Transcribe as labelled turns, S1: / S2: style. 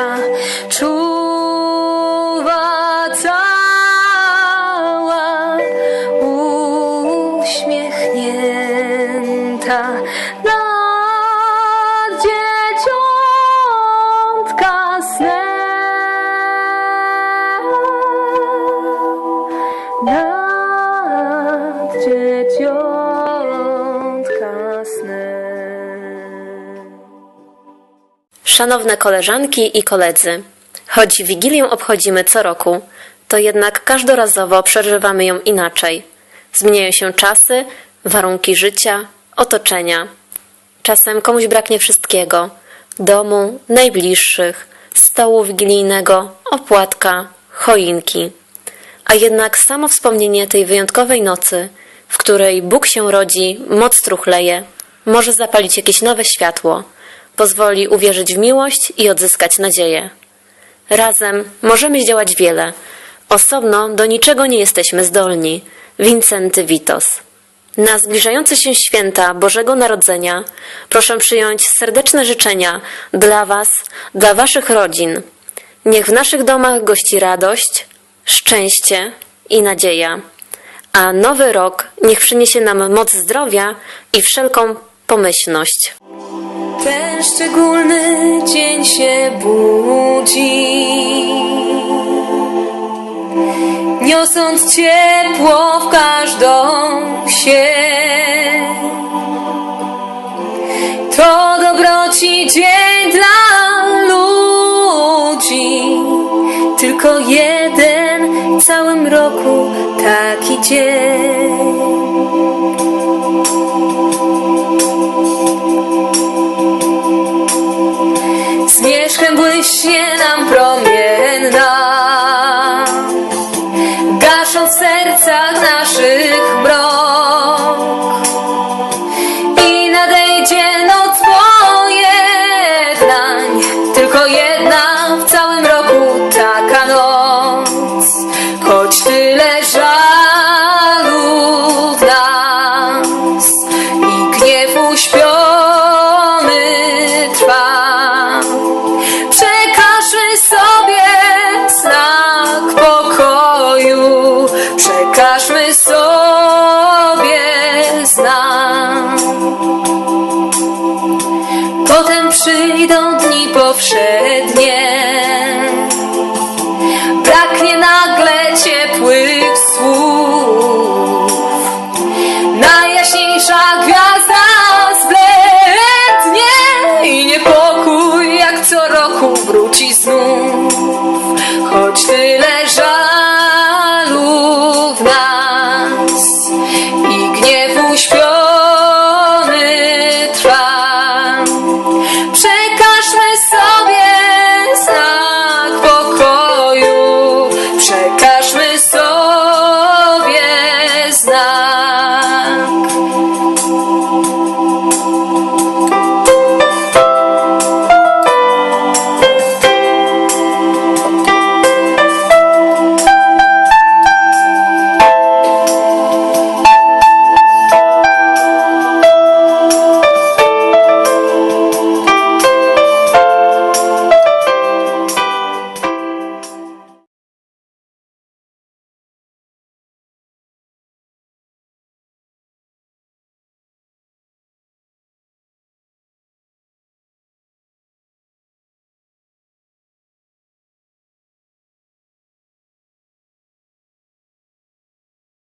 S1: Święta czuwa cała uśmiechnięta
S2: Szanowne koleżanki i koledzy, choć Wigilię obchodzimy co roku, to jednak każdorazowo przeżywamy ją inaczej. Zmieniają się czasy, warunki życia, otoczenia. Czasem komuś braknie wszystkiego: domu, najbliższych, stołu wigilijnego, opłatka, choinki. A jednak samo wspomnienie tej wyjątkowej nocy, w której Bóg się rodzi, moc truchleje, może zapalić jakieś nowe światło, pozwoli uwierzyć w miłość i odzyskać nadzieję. Razem możemy zdziałać wiele. Osobno do niczego nie jesteśmy zdolni. Wincenty Witos. Na zbliżające się święta Bożego Narodzenia proszę przyjąć serdeczne życzenia dla Was, dla Waszych rodzin. Niech w naszych domach gości radość, szczęście i nadzieja. A nowy rok niech przyniesie nam moc zdrowia i wszelką pomyślność.
S1: Ten szczególny dzień się budzi, niosąc ciepło w każdą sieć. To dobroci dzień dla ludzi, tylko jeden w całym roku taki dzień. Zmierzchem błyśnie nam promienna Przekażmy sobie znak Potem przyjdą dni powszednie. Braknie nagle ciepłych słów. Najjaśniejsza gwiazda zblednie I niepokój jak co roku wróci znów. Choć tyle żal